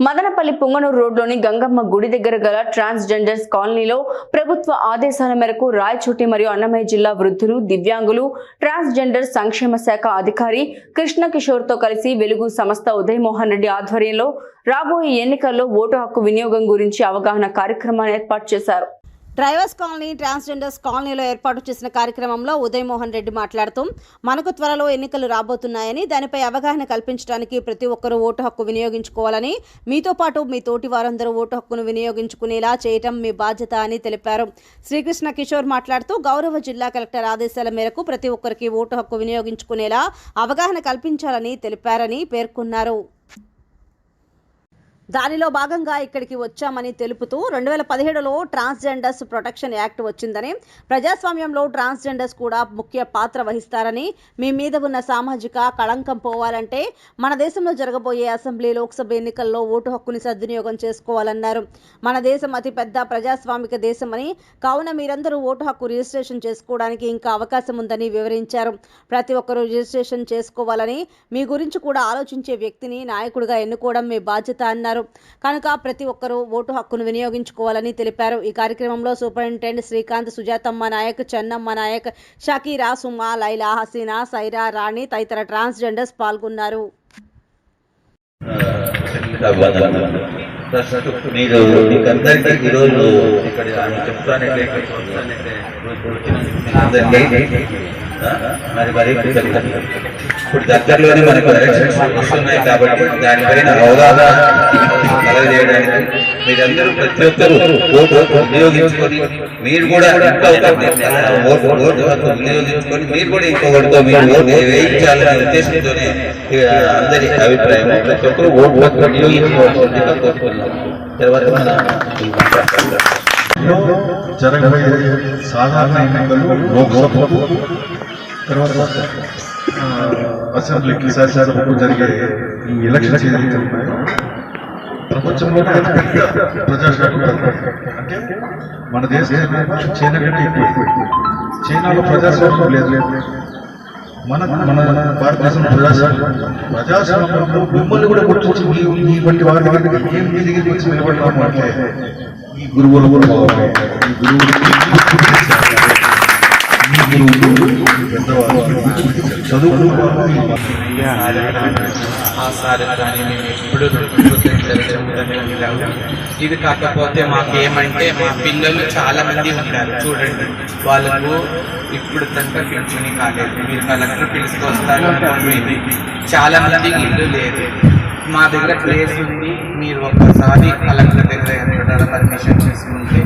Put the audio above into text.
మదనపల్లి పుంగనూరు రోడ్లోని గంగమ్మ గుడి దగ్గర గల ట్రాన్స్జెండర్స్ కాలనీలో ప్రభుత్వ ఆదేశాల మేరకు రాయచోటి మరియు అన్నమయ్య జిల్లా వృద్ధులు దివ్యాంగులు ట్రాన్స్జెండర్ సంక్షేమ శాఖ అధికారి కృష్ణ కిషోర్తో కలిసి వెలుగు సంస్థ ఉదయమోహన్ రెడ్డి ఆధ్వర్యంలో రాబోయే ఎన్నికల్లో ఓటు హక్కు వినియోగం గురించి అవగాహన కార్యక్రమాన్ని ఏర్పాటు చేశారు. డ్రైవర్స్ కాలనీ ట్రాన్స్జెండర్స్ కాలనీలో ఏర్పాటు చేసిన కార్యక్రమంలో ఉదయమోహన్ రెడ్డి మాట్లాడుతూ మనకు త్వరలో ఎన్నికలు రాబోతున్నాయని దానిపై అవగాహన కల్పించడానికి ప్రతి ఒక్కరూ ఓటు హక్కు వినియోగించుకోవాలని మీతో పాటు మీ తోటి వారందరూ ఓటు హక్కును వినియోగించుకునేలా చేయటం మీ బాధ్యత అని తెలిపారు. శ్రీకృష్ణ కిషోర్ మాట్లాడుతూ గౌరవ జిల్లా కలెక్టర్ ఆదేశాల మేరకు ప్రతి ఒక్కరికి ఓటు హక్కు వినియోగించుకునేలా అవగాహన కల్పించాలని తెలిపారని పేర్కొన్నారు. దానిలో భాగంగా ఇక్కడికి వచ్చామని తెలుపుతూ రెండు వేల పదిహేడులో ట్రాన్స్జెండర్స్ ప్రొటెక్షన్ యాక్ట్ వచ్చిందని ప్రజాస్వామ్యంలో ట్రాన్స్జెండర్స్ కూడా ముఖ్య పాత్ర వహిస్తారని మీ మీద ఉన్న సామాజిక కళంకం పోవాలంటే మన దేశంలో జరగబోయే అసెంబ్లీ లోక్సభ ఎన్నికల్లో ఓటు హక్కుని సద్వినియోగం చేసుకోవాలన్నారు. మన దేశం అతిపెద్ద ప్రజాస్వామిక దేశమని కావున మీరందరూ ఓటు హక్కు రిజిస్ట్రేషన్ చేసుకోవడానికి ఇంకా అవకాశం ఉందని వివరించారు. ప్రతి ఒక్కరూ రిజిస్ట్రేషన్ చేసుకోవాలని మీ గురించి కూడా ఆలోచించే వ్యక్తిని నాయకుడిగా ఎన్నుకోవడం మీ బాధ్యత అన్నారు. కనుక ప్రతి ఒక్కరూ ఓటు హక్కును వినియోగించుకోవాలని తెలిపారు. ఈ కార్యక్రమంలో సూపరింటెండెంట్ శ్రీకాంత్ సుజాతమ్మ నాయక్ చెన్నమ్మ నాయక్ షకీరా సుమా లైలా హసీనా సైరా రాణి తదితర ట్రాన్స్జెండర్స్ పాల్గొన్నారు. మీరు మీకందరికీ ఈరోజు ఇక్కడ చెప్తానంటే మరి మరి ఇప్పుడు దగ్గరలోనే మనకు ఎలక్షన్స్ వస్తున్నాయి కాబట్టి దానిపైన అవగాహన కలగజేయడానికి మీరందరూ ప్రతి ఒక్కరూ ఓటు వినియోగించుకొని మీరు కూడా ఇంకా ఓటు ఓటు హక్కు వినియోగించుకొని మీరు కూడా ఇంకొకటితో మీరు ఓటు వేయించాలనే ఉద్దేశంతోనే అందరి అభిప్రాయం ప్రతి ఒక్కరు ఓటు హక్కు వినియోగించుకోవాల్సిందిగా కోరుతున్నాం తర్వాత మన జరగబోయే సాధారణ ఎన్నికలు లోక్సభకు తర్వాత అసెంబ్లీకి శాసనసభకు జరిగే ఈ ఎలక్షన్ ఏదైతే ఉన్నాయో అతిపెద్ద ప్రజాస్వామ్య అంటే మన దేశం చైనా కంటే ఎక్కువ. చైనాలో ప్రజాస్వామ్యం లేదు. మన మన భారతదేశం ప్రజాస్వామ్యం. ప్రజాస్వామ్యంలో మిమ్మల్ని కూడా గుర్తించి మీ వంటి వారి దగ్గర ఏం మీ దగ్గరికి వచ్చి నిలబడతాము అంటే ఈ గురువులు కూడా బాగున్నాయి ఈ గురువులు ఆ కానీ మేము ఎప్పుడు ఇది కాకపోతే మాకేమంటే మా పిల్లలు చాలా మంది ఉన్నారు. చూడండి. వాళ్ళకు ఇప్పుడు తనక పింఛని కాలేదు. మీరు కలెక్టర్ పిలుచుకొస్తారు అనుకోండి. చాలా మంది ఇల్లు లేదు మా దగ్గర ప్లేస్ ఉంది. మీరు ఒక్కసారి కలెక్టర్ దగ్గర పర్మిషన్ తీసుకుంటే